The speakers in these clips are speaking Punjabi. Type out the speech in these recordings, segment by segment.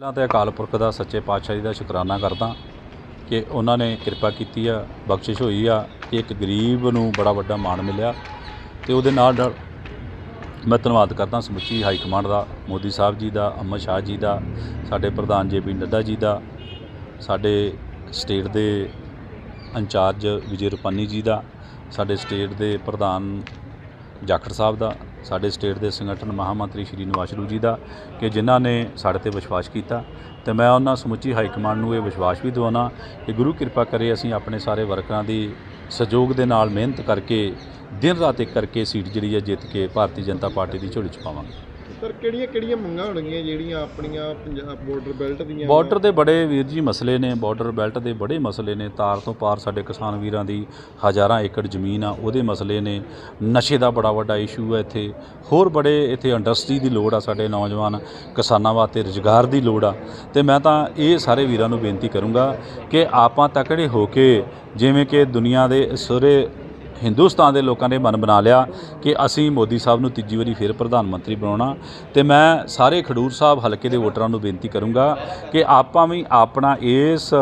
ਪਹਿਲਾਂ ਤਾਂ ਅਕਾਲ ਪੁਰਖ ਦਾ, ਸੱਚੇ ਪਾਤਸ਼ਾਹ ਜੀ ਦਾ ਸ਼ੁਕਰਾਨਾ ਕਰਦਾ ਕਿ ਉਹਨਾਂ ਨੇ ਕਿਰਪਾ ਕੀਤੀ ਆ, ਬਖਸ਼ਿਸ਼ ਹੋਈ ਆ ਕਿ ਇੱਕ ਗਰੀਬ ਨੂੰ ਬੜਾ ਵੱਡਾ ਮਾਣ ਮਿਲਿਆ ਤੇ ਉਹਦੇ ਨਾਲ ਨਾਲ ਮੈਂ ਧੰਨਵਾਦ ਕਰਦਾ ਸਮੁੱਚੀ ਹਾਈ ਕਮਾਂਡ ਦਾ, ਮੋਦੀ ਸਾਹਿਬ ਜੀ ਦਾ, ਅਮਰ ਸ਼ਾਹ ਜੀ ਦਾ, ਸਾਡੇ ਪ੍ਰਧਾਨ ਜੇ ਪੀ ਨੱਡਾ ਜੀ ਦਾ, ਸਾਡੇ ਸਟੇਟ ਦੇ ਇੰਚਾਰਜ ਵਿਜੇ ਰੁਪਾਨੀ ਜੀ ਦਾ, ਸਾਡੇ ਸਟੇਟ ਦੇ ਪ੍ਰਧਾਨ ਜਾਖੜ ਸਾਹਿਬ ਦਾ ਸਾਡੇ ਸਟੇਟ ਦੇ ਸੰਗਠਨ ਮਹਾਮੰਤਰੀ ਸ਼੍ਰੀ ਨਿਵਾਸਰੂ ਜੀ ਦਾ ਕਿ ਜਿਨ੍ਹਾਂ ਨੇ ਸਾਡੇ ਤੇ ਵਿਸ਼ਵਾਸ ਕੀਤਾ। ਤੇ ਮੈਂ ਉਹਨਾਂ ਸਮੁੱਚੀ ਹਾਈ ਕਮਾਂਡ ਨੂੰ ਇਹ ਵਿਸ਼ਵਾਸ ਵੀ ਦਿਵਾਉਣਾ ਕਿ ਗੁਰੂ ਕਿਰਪਾ ਕਰੇ ਅਸੀਂ ਆਪਣੇ ਸਾਰੇ ਵਰਕਰਾਂ ਦੀ ਸਹਿਯੋਗ ਦੇ ਨਾਲ ਮਿਹਨਤ ਕਰਕੇ ਦਿਨ ਰਾਤ ਇੱਕ ਕਰਕੇ ਸੀਟ ਜਿਹੜੀ ਹੈ ਜਿੱਤ ਕੇ ਭਾਰਤੀ ਜਨਤਾ ਪਾਰਟੀ ਦੀ ਝੋਲੀ ਚ ਪਾਵਾਂਗੇ। ਸਰ, ਕਿਹੜੀਆਂ ਕਿਹੜੀਆਂ ਮੰਗਾਂ ਹੋਣਗੀਆਂ ਜਿਹੜੀਆਂ ਆਪਣੀਆਂ ਪੰਜਾਬ ਬਾਰਡਰ ਬੈਲਟ ਦੀਆਂ ਬਾਰਡਰ ਦੇ ਬੜੇ ਵੀਰ ਜੀ ਮਸਲੇ ਨੇ ਬਾਰਡਰ ਬੈਲਟ ਦੇ ਬੜੇ ਮਸਲੇ ਨੇ। ਤਾਰ ਤੋਂ ਪਾਰ ਸਾਡੇ ਕਿਸਾਨ ਵੀਰਾਂ ਦੀ ਹਜ਼ਾਰਾਂ ਏਕੜ ਜ਼ਮੀਨ ਆ, ਉਹਦੇ ਮਸਲੇ ਨੇ। ਨਸ਼ੇ ਦਾ ਬੜਾ ਵੱਡਾ ਇਸ਼ੂ ਹੈ ਇੱਥੇ। ਹੋਰ ਬੜੇ ਇੱਥੇ ਇੰਡਸਟਰੀ ਦੀ ਲੋੜ ਆ, ਸਾਡੇ ਨੌਜਵਾਨ ਕਿਸਾਨਾਂ ਵਾਸਤੇ ਰੁਜ਼ਗਾਰ ਦੀ ਲੋੜ ਆ। ਤੇ ਮੈਂ ਤਾਂ ਇਹ ਸਾਰੇ ਵੀਰਾਂ ਨੂੰ ਬੇਨਤੀ ਕਰੂੰਗਾ ਕਿ ਆਪਾਂ ਤਕੜੇ ਹੋ ਕੇ ਜਿਵੇਂ ਕਿ ਦੁਨੀਆ ਦੇ ਸਾਰੇ ਹਿੰਦੁਸਤਾਨ ਦੇ ਲੋਕਾਂ ਨੇ ਮਨ ਬਣਾ ਲਿਆ ਕਿ ਅਸੀਂ ਮੋਦੀ ਸਾਹਿਬ ਨੂੰ ਤੀਜੀ ਵਾਰੀ ਫਿਰ ਪ੍ਰਧਾਨ ਮੰਤਰੀ ਬਣਾਉਣਾ। ਤੇ ਮੈਂ ਸਾਰੇ ਖਡੂਰ ਸਾਹਿਬ ਹਲਕੇ ਦੇ ਵੋਟਰਾਂ ਨੂੰ ਬੇਨਤੀ ਕਰੂੰਗਾ ਕਿ ਆਪਾਂ ਵੀ ਆਪਣਾ ਇਸ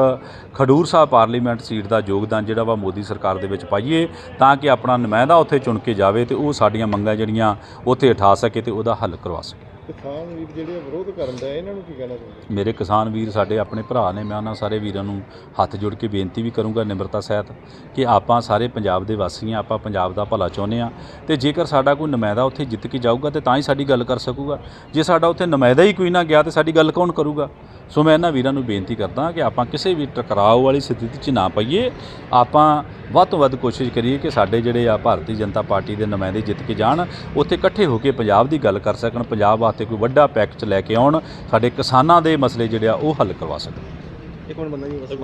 ਖਡੂਰ ਸਾਹਿਬ ਪਾਰਲੀਮੈਂਟ ਸੀਟ ਦਾ ਯੋਗਦਾਨ ਜਿਹੜਾ ਵਾ ਮੋਦੀ ਸਰਕਾਰ ਦੇ ਵਿੱਚ ਪਾਈਏ ਤਾਂ ਕਿ ਆਪਣਾ ਨੁਮਾਇੰਦਾ ਉੱਥੇ ਚੁਣ ਕੇ ਜਾਵੇ ਤੇ ਉਹ ਸਾਡੀਆਂ ਮੰਗਾਂ ਜਿਹੜੀਆਂ ਉੱਥੇ ਉਠਾ ਸਕੇ ਤੇ ਉਹਦਾ ਹੱਲ ਕਰਵਾ ਸਕੇ। ਕਿਸਾਨ ਵੀਰ ਜਿਹੜੇ ਵਿਰੋਧ ਕਰਨ ਦਾ ਇਹਨਾਂ ਨੂੰ ਕੀ ਕਹਿਣਾ ਚਾਹੁੰਦੇ ਮੇਰੇ ਕਿਸਾਨ ਵੀਰ ਸਾਡੇ ਆਪਣੇ ਭਰਾ ਨੇ, ਮੈਂ ਉਹਨਾਂ ਸਾਰੇ ਵੀਰਾਂ ਨੂੰ ਹੱਥ ਜੋੜ ਕੇ ਬੇਨਤੀ ਵੀ ਕਰੂੰਗਾ ਨਿਮਰਤਾ ਸਹਿਤ ਕਿ ਆਪਾਂ ਸਾਰੇ ਪੰਜਾਬ ਦੇ ਵਾਸੀ ਹਾਂ, ਆਪਾਂ ਪੰਜਾਬ ਦਾ ਭਲਾ ਚਾਹੁੰਦੇ ਆ ਤੇ ਜੇਕਰ ਸਾਡਾ ਕੋਈ ਨੁਮਾਇੰਦਾ ਉੱਥੇ ਜਿੱਤ ਕੇ ਜਾਊਗਾ ਤੇ ਤਾਂ ਹੀ ਸਾਡੀ ਗੱਲ ਕਰ ਸਕੂਗਾ। ਜੇ ਸਾਡਾ ਉੱਥੇ ਨੁਮਾਇੰਦਾ ਹੀ ਕੋਈ ਨਾ ਗਿਆ ਤੇ ਸਾਡੀ ਗੱਲ ਕੌਣ ਕਰੂਗਾ? ਸੋ ਮੈਂ ਇਹਨਾਂ ਵੀਰਾਂ ਨੂੰ ਬੇਨਤੀ ਕਰਦਾ ਕਿ ਆਪਾਂ ਕਿਸੇ ਵੀ ਟਕਰਾਓ ਵਾਲੀ ਸਥਿਤੀ 'ਚ ਨਾ ਪਈਏ। ਆਪਾਂ ਵੱਧ ਤੋਂ ਵੱਧ ਕੋਸ਼ਿਸ਼ ਕਰੀਏ ਕਿ ਸਾਡੇ ਜਿਹੜੇ ਆ ਭਾਰਤੀ ਜਨਤਾ ਪਾਰਟੀ ਦੇ ਨੁਮਾਇੰਦੇ ਜਿੱਤ ਕੇ ਜਾਣ, ਉੱਥੇ ਇਕੱਠੇ ਹੋ ਕੇ ਪੰਜਾਬ ਦੀ ਗੱਲ ਕਰ ਸਕਣ, ਪੰਜਾਬ ਵਾਸਤੇ ਕੋਈ ਵੱਡਾ ਪੈਕੇਜ ਲੈ ਕੇ ਆਉਣ, ਸਾਡੇ ਕਿਸਾਨਾਂ ਦੇ ਮਸਲੇ ਜਿਹੜੇ ਆ ਉਹ ਹੱਲ ਕਰਵਾ ਸਕਣ। ਇੱਕ ਮਿੰਟ ਬੰਦਾ ਜੀ